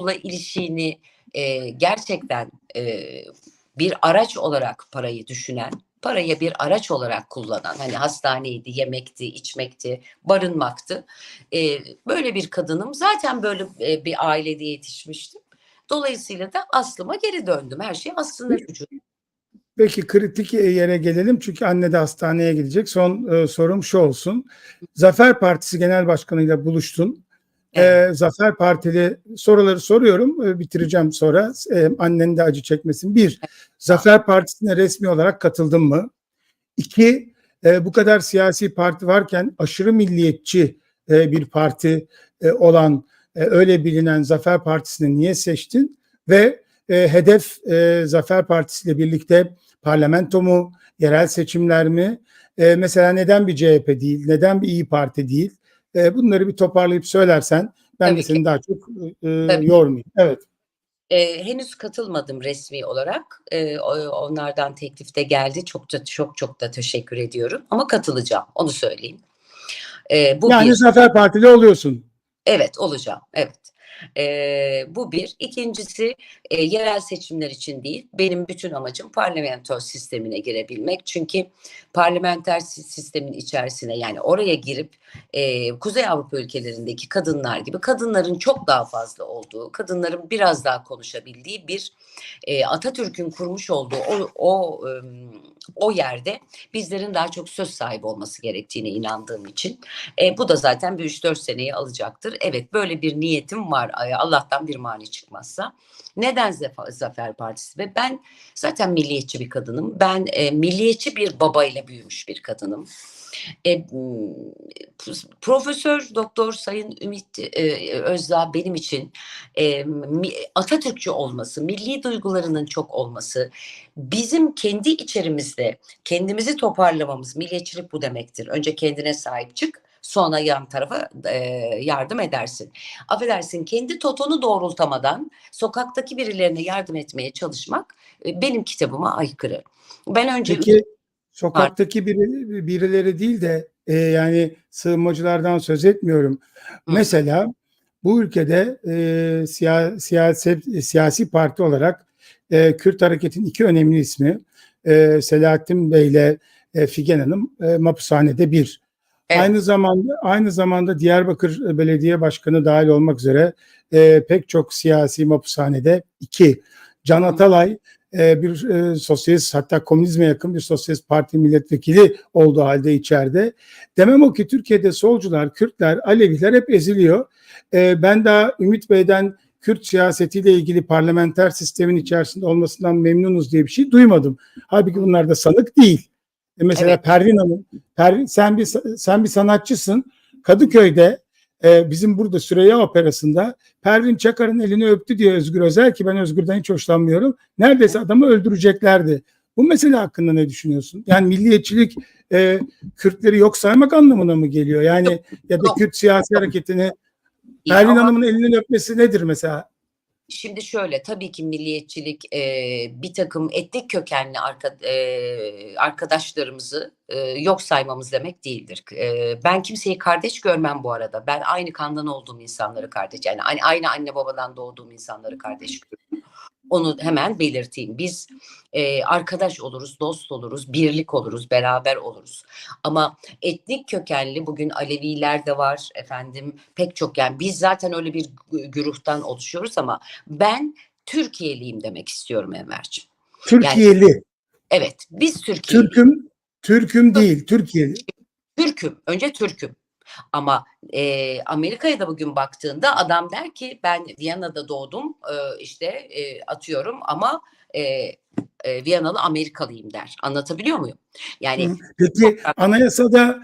İstanbul'a ilişiğini e, gerçekten e, bir araç olarak parayı düşünen, parayı bir araç olarak kullanan, hani hastaneydi, yemekti, içmekti, barınmaktı. E, böyle bir kadınım. Zaten böyle e, bir ailede yetişmiştim. Dolayısıyla da aslıma geri döndüm. Her şey aslında vücut. Peki kritik yere gelelim çünkü anne de hastaneye gidecek. Son e, sorum şu olsun. Zafer Partisi Genel Başkanı'yla buluştun. Evet. E, Zafer Partili soruları soruyorum. E, bitireceğim sonra. E, annen de acı çekmesin. Bir, Zafer Partisi'ne resmi olarak katıldın mı? İki, e, bu kadar siyasi parti varken aşırı milliyetçi e, bir parti e, olan e, öyle bilinen Zafer Partisi'ni niye seçtin? Ve e, hedef e, Zafer Partisi ile birlikte parlamento mu, yerel seçimler mi? E, mesela neden bir CHP değil, neden bir İyi Parti değil? E, bunları bir toparlayıp söylersen ben Tabii de ki. seni daha çok e, Tabii. yormayayım. Evet. E, henüz katılmadım resmi olarak. E, o- onlardan teklif de geldi. Çok da çok çok da teşekkür ediyorum. Ama katılacağım. Onu söyleyeyim. E, bu yani bir. Zafer Partili oluyorsun. Evet olacağım. Evet. Ee, bu bir. İkincisi e, yerel seçimler için değil. Benim bütün amacım parlamento sistemine girebilmek. Çünkü parlamenter si- sistemin içerisine yani oraya girip e, Kuzey Avrupa ülkelerindeki kadınlar gibi kadınların çok daha fazla olduğu, kadınların biraz daha konuşabildiği bir e, Atatürk'ün kurmuş olduğu o o ım, o yerde bizlerin daha çok söz sahibi olması gerektiğine inandığım için e, bu da zaten bir 3-4 seneyi alacaktır. Evet böyle bir niyetim var. Ay, Allah'tan bir mani çıkmazsa. Neden Zafer, Partisi? Ve ben zaten milliyetçi bir kadınım. Ben e, milliyetçi bir babayla büyümüş bir kadınım. E, Profesör Doktor Sayın Ümit e, Özdağ benim için e, Atatürkçü olması, milli duygularının çok olması, bizim kendi içerimizde kendimizi toparlamamız, milliyetçilik bu demektir. Önce kendine sahip çık, sonra yan tarafa e, yardım edersin. Affedersin kendi totonu doğrultamadan sokaktaki birilerine yardım etmeye çalışmak e, benim kitabıma aykırı. Ben önce Peki sokaktaki biri, birileri değil de e, yani sığınmacılardan söz etmiyorum. Mesela bu ülkede e, siya, siyaset, siyasi parti olarak e, Kürt hareketin iki önemli ismi e, Selahattin Bey ile e, Figen Hanım e, mapushanede bir. Evet. Aynı zamanda aynı zamanda Diyarbakır Belediye Başkanı dahil olmak üzere e, pek çok siyasi mapushanede iki. Can Atalay e, bir e, sosyalist hatta komünizme yakın bir sosyalist parti milletvekili olduğu halde içeride. Demem o ki Türkiye'de solcular, Kürtler, Aleviler hep eziliyor. E, ben daha Ümit Bey'den Kürt siyasetiyle ilgili parlamenter sistemin içerisinde olmasından memnunuz diye bir şey duymadım. Halbuki bunlar da sanık değil. E, mesela Evet. Pervin Hanım, Pervin, sen bir sen bir sanatçısın. Kadıköy'de e, bizim burada Süreyya Operası'nda Pervin Çakar'ın elini öptü diye Özgür Özel ki ben Özgür'den hiç hoşlanmıyorum. Neredeyse adamı öldüreceklerdi. Bu mesele hakkında ne düşünüyorsun? Yani milliyetçilik e, Kürtleri yok saymak anlamına mı geliyor? Yani ya da. Kürt siyasi hareketini Pervin Hanım'ın elinin öpmesi nedir mesela? Şimdi şöyle tabii ki milliyetçilik e, bir takım etnik kökenli arka, e, arkadaşlarımızı e, yok saymamız demek değildir. E, ben kimseyi kardeş görmem bu arada. Ben aynı kandan olduğum insanları kardeş yani aynı, anne babadan doğduğum insanları kardeş görüyorum. Onu hemen belirteyim. Biz e, arkadaş oluruz, dost oluruz, birlik oluruz, beraber oluruz. Ama etnik kökenli bugün Aleviler de var efendim pek çok yani biz zaten öyle bir gü- güruhtan oluşuyoruz ama ben Türkiye'liyim demek istiyorum Enver'ciğim. Türkiye'li. Evet biz Türkiye'liyiz. Türk'üm, Türk'üm değil, Türkiye'li. Türk'üm. Önce Türk'üm. Ama e, Amerika'ya da bugün baktığında adam der ki ben Viyana'da doğdum e, işte e, atıyorum ama e, e, Viyanalı Amerikalıyım der. Anlatabiliyor muyum? Yani Peki anayasada anayasada